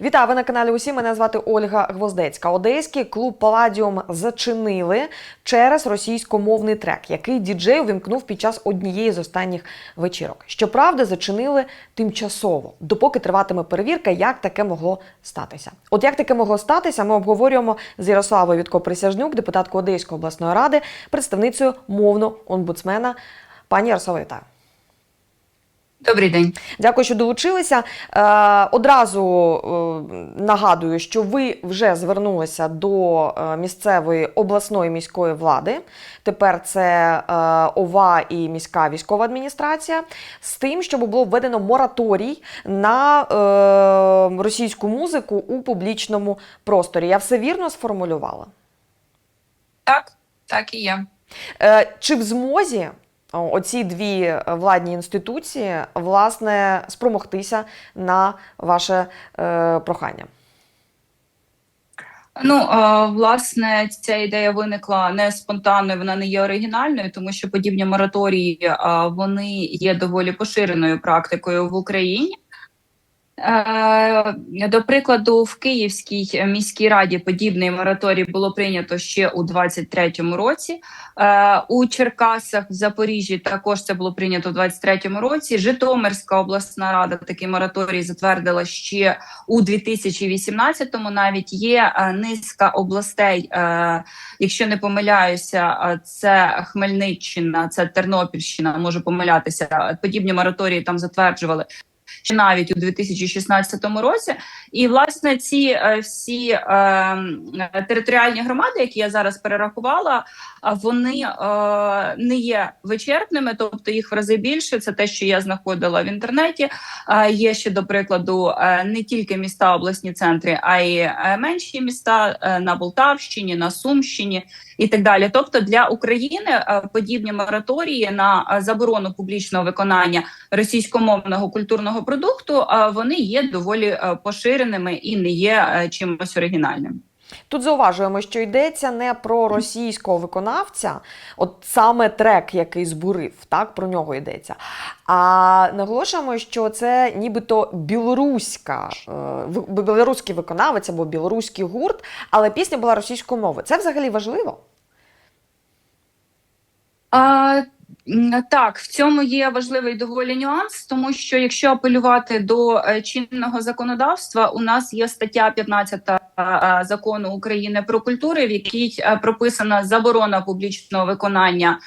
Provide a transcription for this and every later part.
Вітаю, ви на каналі Усі. Мене звати Ольга Гвоздецька. Одеський клуб Паладіум зачинили через російськомовний трек, який діджей увімкнув під час однієї з останніх вечірок. Щоправда, зачинили тимчасово, допоки триватиме перевірка, як таке могло статися. От як таке могло статися, ми обговорюємо з Ярославою Вітко Присяжнюк, депутаткою Одеської обласної ради, представницею мовного омбудсмена. Пані Ярослава, вітаю. Добрий день. Дякую, що долучилися. Е, одразу е, нагадую, що ви вже звернулися до е, місцевої обласної міської влади. Тепер це ОВА і міська військова адміністрація з тим, щоб було введено мораторій на російську музику у публічному просторі. Я все вірно сформулювала. Так, так і є. Чи в змозі оці дві е, владні інституції власне спромогтися на ваше е, прохання? Ну е, власне, ця ідея виникла не спонтанно, вона не є оригінальною, тому що подібні мораторії е, вони є доволі поширеною практикою в Україні. Е, До прикладу, в Київській міській раді подібний мораторій було прийнято ще у 23-му році. Е, У Черкасах в Запоріжжі також це було прийнято у 23-му році. Житомирська обласна рада такий мораторій затвердила ще у 2018-му. Навіть є е, низка областей, якщо не помиляюся, це Хмельниччина, це Тернопільщина. Можу помилятися. Подібні мораторії там затверджували ще навіть у 2016 році. І власне ці е, всі е, територіальні громади, які я зараз перерахувала, вони е, не є вичерпними, тобто їх в рази більше. Це те, що я знаходила в інтернеті. Е, є ще до прикладу е, не тільки міста, обласні центри, а й е, менші міста на Полтавщині, на Сумщині і так далі. Тобто для України е, подібні мораторії на е, заборону публічного виконання російськомовного культурного продукту е, вони є доволі поширеними і не є чимось оригінальним. Тут зауважуємо, що йдеться не про російського виконавця, от саме трек, який збурив, так про нього йдеться. А наголошуємо, що це нібито білоруська, білоруський виконавець або білоруський гурт, але пісня була російською мовою. Це взагалі важливо? А, так, в цьому є важливий доволі нюанс, тому що якщо апелювати до е, чинного законодавства, у нас є стаття 15 е, закону України про культури, в якій е, прописана заборона публічного виконання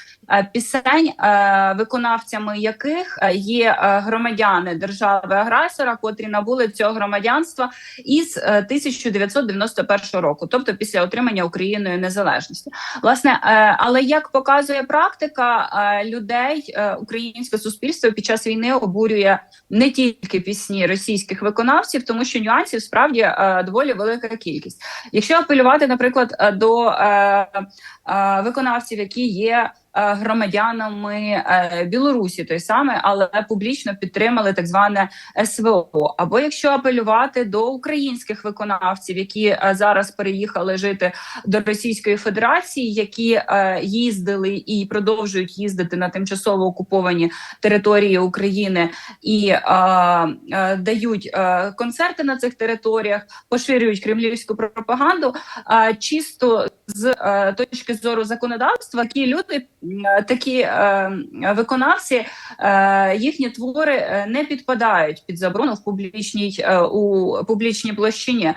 пісень, е, виконавцями яких е, є е, громадяни держави-агресора, котрі набули цього громадянства із е, 1991 року, тобто після отримання Україною незалежності. Власне, е, але як показує практика, е, людей е, українське суспільство під час війни обурює не тільки пісні російських виконавців, тому що нюансів справді е, доволі велика кількість. Якщо апелювати, наприклад, е, до е, е, виконавців, які є. Е, Громадянами е, Білорусі той саме, але публічно підтримали так зване СВО. Або якщо апелювати до українських виконавців, які е, зараз переїхали жити до Російської Федерації, які їздили і продовжують їздити на тимчасово окуповані території України і дають концерти на цих територіях, поширюють кремлівську пропаганду. Чисто з е, точки зору законодавства, такі люди, такі е, виконавці, е, їхні твори не підпадають під заборону в публічній у публічній площині.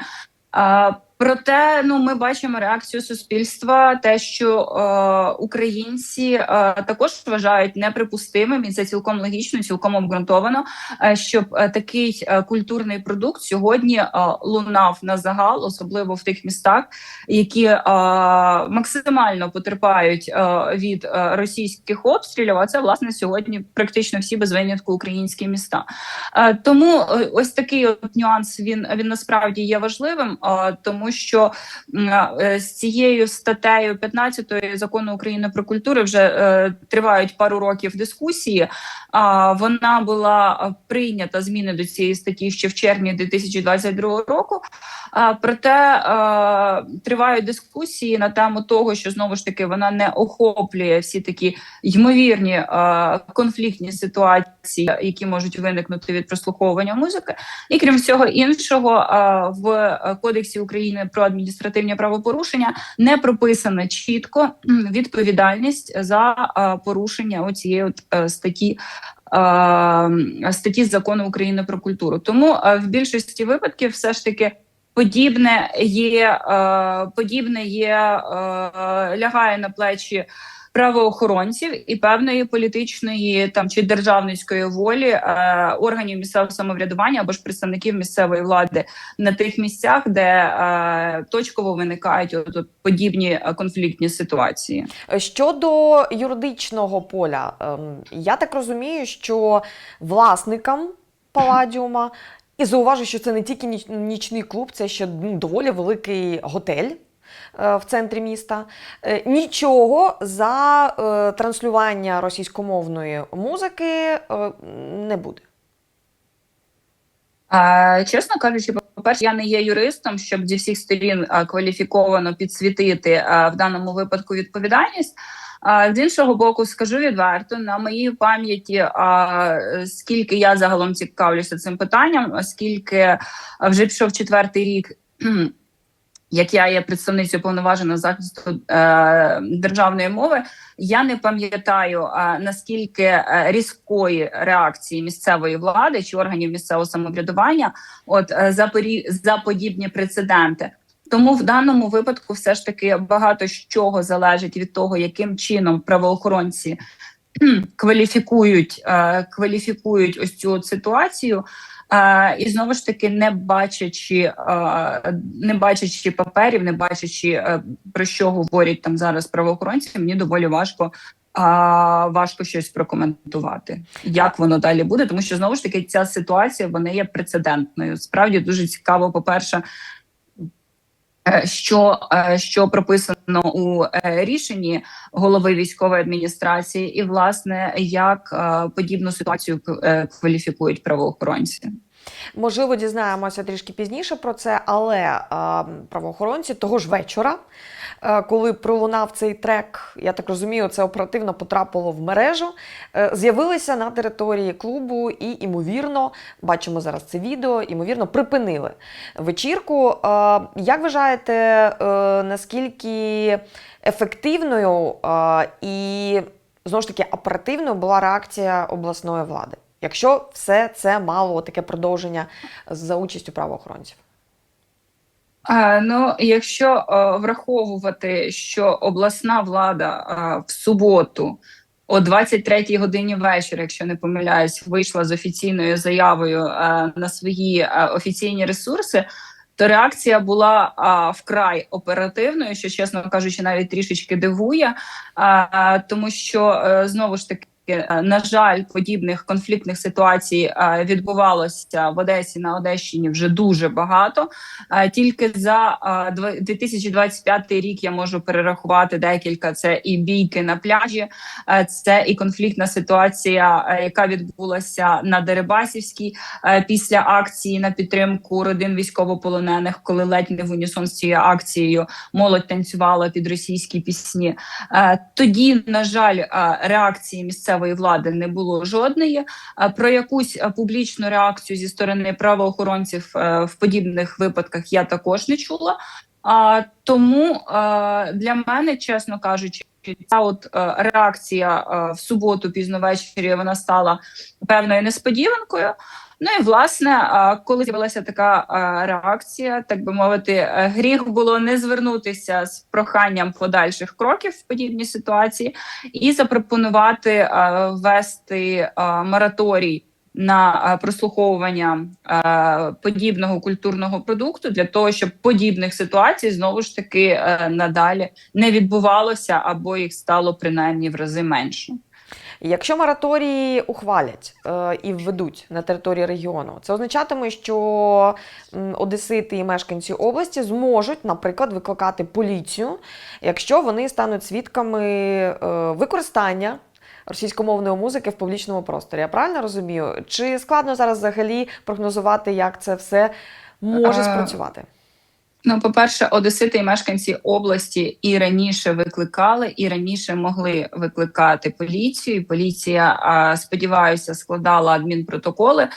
Проте, ну ми бачимо реакцію суспільства, те, що е, українці е, також вважають неприпустимим, і це цілком логічно, цілком обґрунтовано, е, щоб е, такий е, культурний продукт сьогодні е, лунав на загал, особливо в тих містах, які е, максимально потерпають е, від е, російських обстрілів. А це власне сьогодні практично всі без винятку українські міста. Е, Тому е, ось такий от нюанс він він насправді є важливим, е, тому що е, з цією статтею 15 закону України про культуру вже е, тривають пару років дискусії. Вона була е, прийнята зміни до цієї статті ще в червні 2022 року. Проте тривають дискусії на тему того, що знову ж таки вона не охоплює всі такі ймовірні конфліктні ситуації, які можуть виникнути від прослуховування музики. І крім всього іншого, в Кодексі України про адміністративні правопорушення не прописана чітко відповідальність за порушення цієї е, статті. Статті закону України про культуру, тому е, в більшості випадків все ж таки подібне є, е, подібне є, лягає на плечі правоохоронців і певної політичної там чи державницької волі е, органів місцевого самоврядування або ж представників місцевої влади на тих місцях, де е, точково виникають от, от подібні е, конфліктні ситуації. Щодо юридичного поля, ем, я так розумію, що власникам Паладіума, і зауважу, що це не тільки ніч- нічний клуб, це ще ну, доволі великий готель. Е, В центрі міста Е, нічого за е, транслювання російськомовної музики не буде. А, чесно кажучи, по-перше, я не є юристом, щоб зі всіх сторін кваліфіковано підсвітити в даному випадку відповідальність. З іншого боку, скажу відверто, на моїй пам'яті, скільки я загалом цікавлюся цим питанням, оскільки вже пішов четвертий рік. Як я є представницею повноваженого захисту е, державної мови, я не пам'ятаю а, наскільки е, різкої реакції місцевої влади чи органів місцевого самоврядування, от е, за порі- за подібні прецеденти. Тому в даному випадку все ж таки багато чого залежить від того, яким чином правоохоронці кваліфікують, е, кваліфікують ось цю ситуацію. І знову ж таки, не бачачи, не бачачи паперів, не бачачи е, про що говорять там зараз правоохоронці, мені доволі важко. А важко щось прокоментувати, як воно далі буде, тому що знову ж таки ця ситуація вона є прецедентною. Справді дуже цікаво. По перше, е, що, е, що прописано у рішенні голови військової адміністрації, і власне як подібну ситуацію кваліфікують правоохоронці. Можливо, дізнаємося трішки пізніше про це, але правоохоронці того ж вечора, е, коли пролунав цей трек, я так розумію, це оперативно потрапило в мережу, е, з'явилися на території клубу і, імовірно, бачимо зараз це відео, імовірно, припинили вечірку. Як вважаєте, е, наскільки ефективною і знову ж таки оперативною була реакція обласної влади? Якщо все це мало таке продовження за участю правоохоронців. А, ну, якщо е, враховувати, що обласна влада е, в суботу о 23-й годині вечора, якщо не помиляюсь, вийшла з офіційною заявою е, на свої е, офіційні ресурси, то реакція була а, вкрай оперативною, що чесно кажучи, навіть трішечки дивує, а, тому що е, знову ж таки. Е, На жаль, подібних конфліктних ситуацій е, відбувалося в Одесі на Одещині вже дуже багато. Е, Тільки за е, 2025 рік я можу перерахувати декілька. Це і бійки на пляжі, це і конфліктна ситуація, яка відбулася на Дерибасівській після акції на підтримку родин військовополонених, коли ледь не в унісон з цією акцією молодь танцювала під російські пісні. Тоді, на жаль, реакції місцевої влади не було жодної. Про якусь публічну реакцію зі сторони правоохоронців е, в подібних випадках я також не чула. А тому е, для мене, чесно кажучи, ця от е, реакція в суботу пізно ввечері вона стала певною несподіванкою. Ну і власне, коли з'явилася така реакція, так би мовити, е, гріх було не звернутися з проханням подальших кроків в подібній ситуації і запропонувати ввести мораторій на прослуховування подібного культурного продукту для того, щоб подібних ситуацій знову ж таки е, надалі не відбувалося або їх стало принаймні в рази менше. І якщо мораторії ухвалять е, і введуть на території регіону, це означатиме, що одесити і мешканці області зможуть, наприклад, викликати поліцію, якщо вони стануть свідками е, використання російськомовної музики в публічному просторі. Я правильно розумію? Чи складно зараз взагалі прогнозувати, як це все може Е, спрацювати? Ну, по-перше, одесити і мешканці області і раніше викликали, і раніше могли викликати поліцію. Поліція, сподіваюся, складала адмінпротоколи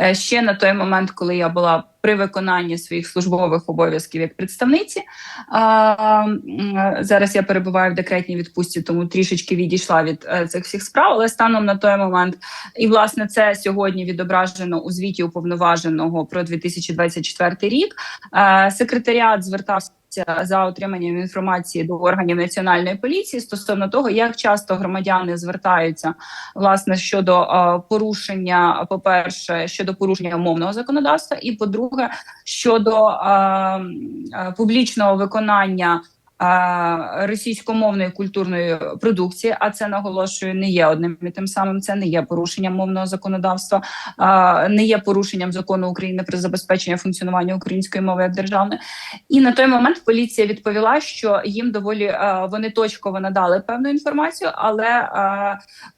Е, ще на той момент, коли я була при виконанні своїх службових обов'язків як представниці. Зараз я перебуваю в декретній відпустці, тому трішечки відійшла від е, цих всіх справ. Але станом на той момент, і власне це сьогодні відображено у звіті уповноваженого про 2024 рік. Е, Секретаріат звертався за отриманням інформації до органів національної поліції стосовно того, як часто громадяни звертаються власне щодо е, порушення, по перше, щодо порушення мовного законодавства, і по-друге, щодо е, е, публічного виконання. Російськомовної культурної продукції, а це наголошую, не є одним і тим самим. Це не є порушенням мовного законодавства, не є порушенням закону України про забезпечення функціонування української мови як державної. І на той момент поліція відповіла, що їм доволі вони точково надали певну інформацію, але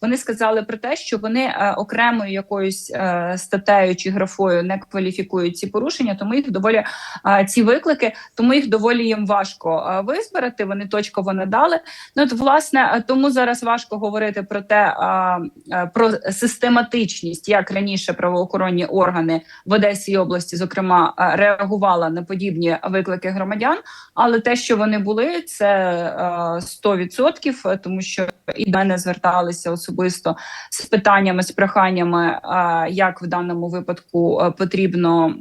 вони сказали про те, що вони окремою якоюсь статтею чи графою не кваліфікують ці порушення, тому їх доволі ці виклики, тому їх доволі їм важко е, визбирати. Вони точково надали. Ну от власне е, тому зараз важко говорити про те, е, про систематичність, як раніше правоохоронні органи в Одесі і області, зокрема, е, реагувала на подібні виклики громадян. Але те, що вони були, це е, 100%, е, тому що і до мене зверталися особисто з питаннями, з проханнями, як в даному випадку потрібно.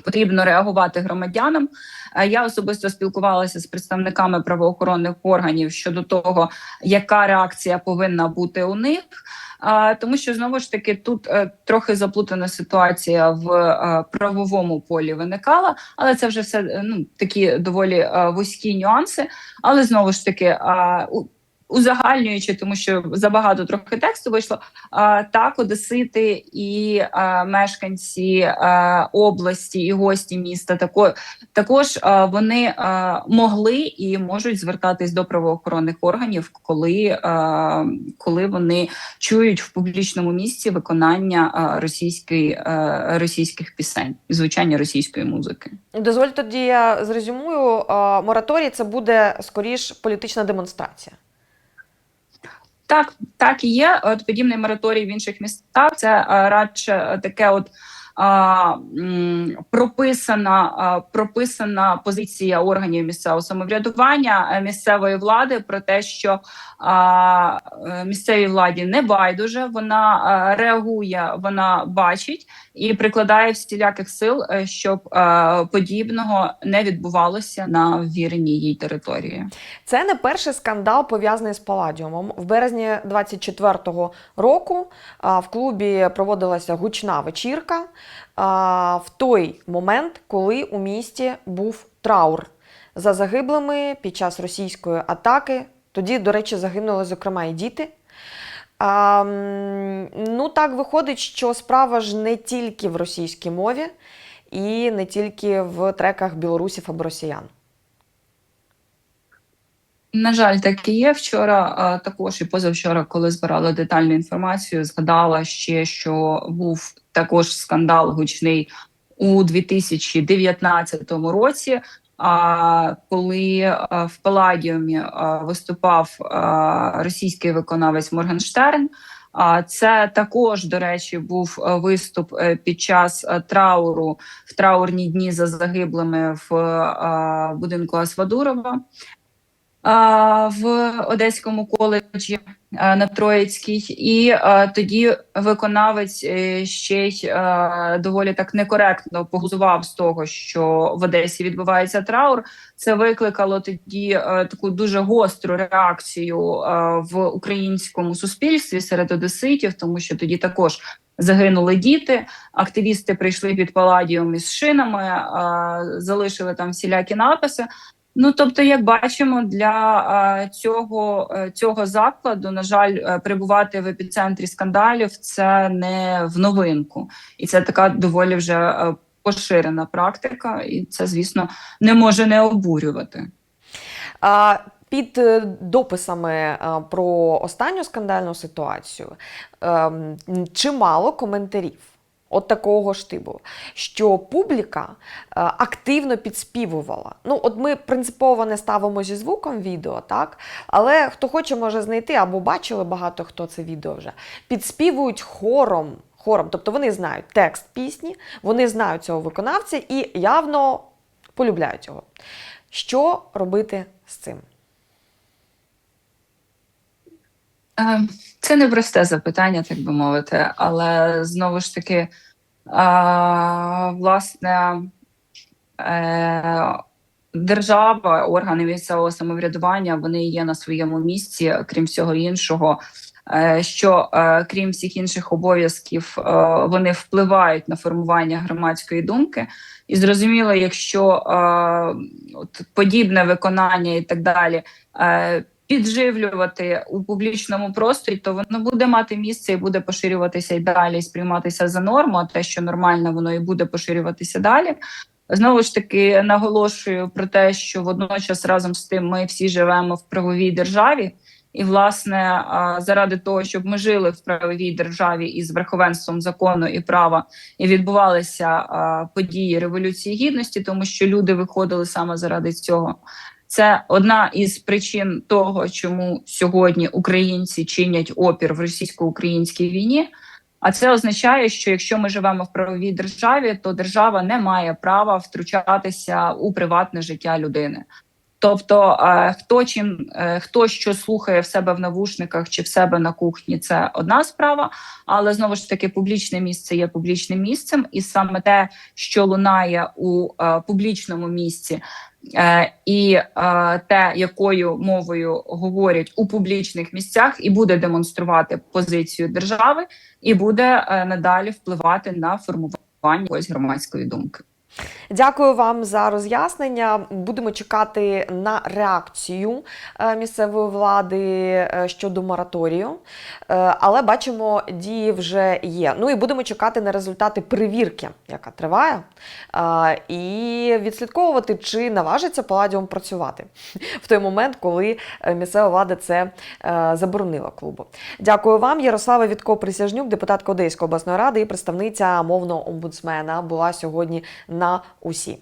Е, Потрібно реагувати громадянам. Е, Я особисто спілкувалася з представниками правоохоронних органів щодо того, яка реакція повинна бути у них. А, тому що знову ж таки тут е, трохи заплутана ситуація в е, правовому полі виникала, але це вже все е, ну такі доволі е, вузькі нюанси. Але знову ж таки, узагальнюючи, тому що забагато трохи тексту вийшло. Так, одесити і мешканці області і гості міста тако, також а, вони могли і можуть звертатись до правоохоронних органів, коли, коли вони чують в публічному місці виконання російської, російських пісень, і звучання російської музики. Дозвольте тоді я зрезюмую. Мораторій це буде скоріш політична демонстрація. Так, так і є. От подібний мораторій в інших містах. Це е, радше е, таке, от прописана, прописана позиція органів місцевого самоврядування е, місцевої влади про те, що е, місцевій владі не байдуже, вона е, реагує, вона бачить і прикладає всіляких сил, щоб подібного не відбувалося на ввіреній їй території. Це не перший скандал пов'язаний з Паладіумом. В березні 24-го року в клубі проводилася гучна вечірка в той момент, коли у місті був траур за загиблими під час російської атаки. Тоді, до речі, загинули, зокрема, і діти. А, ну, так виходить, що справа ж не тільки в російській мові і не тільки в треках білорусів або росіян. На жаль, так і є. Вчора а, також і позавчора, коли збирала детальну інформацію, згадала ще, що був також скандал гучний у 2019 році. А коли в Паладіумі виступав російський виконавець Моргенштерн. Це також, до речі, був е, виступ е, під час е, трауру в траурні дні за загиблими в будинку Асвадурова в Одеському коледжі на Троїцькій, і тоді виконавець е, ще й доволі так некоректно погузував з того, що в Одесі відбувається траур. Це викликало тоді е, таку дуже гостру реакцію в українському суспільстві серед одеситів, тому що тоді також. Загинули діти, активісти прийшли під паладіум із шинами, залишили там всілякі написи. Ну тобто, як бачимо, для цього, е, цього закладу, на жаль, е, перебувати в епіцентрі скандалів це не в новинку, і це така доволі вже е, поширена практика, і це, звісно, не може не обурювати. А, Під дописами про останню скандальну ситуацію ем, чимало коментарів. От такого штибу, що публіка е, активно підспівувала. Ну, от ми принципово не ставимо зі звуком відео, так? Але хто хоче, може знайти або бачили багато хто це відео вже. Підспівують хором. Хором, тобто вони знають текст пісні, вони знають цього виконавця і явно полюбляють його. Що робити з цим? Е, Це непросте запитання, так би мовити, але знову ж таки, власне, е, держава, органи місцевого самоврядування, вони є на своєму місці, крім всього іншого. е, Що е, крім всіх інших обов'язків, е, вони впливають на формування громадської думки, і зрозуміло, якщо е, от подібне виконання і так далі е, підживлювати у публічному просторі, то воно буде мати місце і буде поширюватися і далі, і сприйматися за норму. А те, що нормально, воно і буде поширюватися далі. Знову ж таки наголошую про те, що водночас разом з тим ми всі живемо в правовій державі. І, власне, заради того, щоб ми жили в правовій державі із верховенством закону і права, і відбувалися події революції гідності, тому що люди виходили саме заради цього. Це одна із причин того, чому сьогодні українці чинять опір в російсько-українській війні. А це означає, що якщо ми живемо в правовій державі, то держава не має права втручатися у приватне життя людини. Тобто, е, хто чим е, хто що слухає в себе в навушниках чи в себе на кухні, це одна справа. Але знову ж таки, публічне місце є публічним місцем, і саме те, що лунає у е, публічному місці, і е, те, якою мовою говорять у публічних місцях, і буде демонструвати позицію держави, і буде е, надалі впливати на формування якоїсь громадської думки. Дякую вам за роз'яснення. Будемо чекати на реакцію е, місцевої влади е, щодо мораторію. Е, Але бачимо, дії вже є. Ну і будемо чекати на результати перевірки, яка триває, і відслідковувати, чи наважиться Паладіум працювати в той момент, коли місцева влада це заборонила клубу. Дякую вам, Ярослава Вітко Присяжнюк, депутатка Одеської обласної ради і представниця мовного омбудсмена була сьогодні на усі.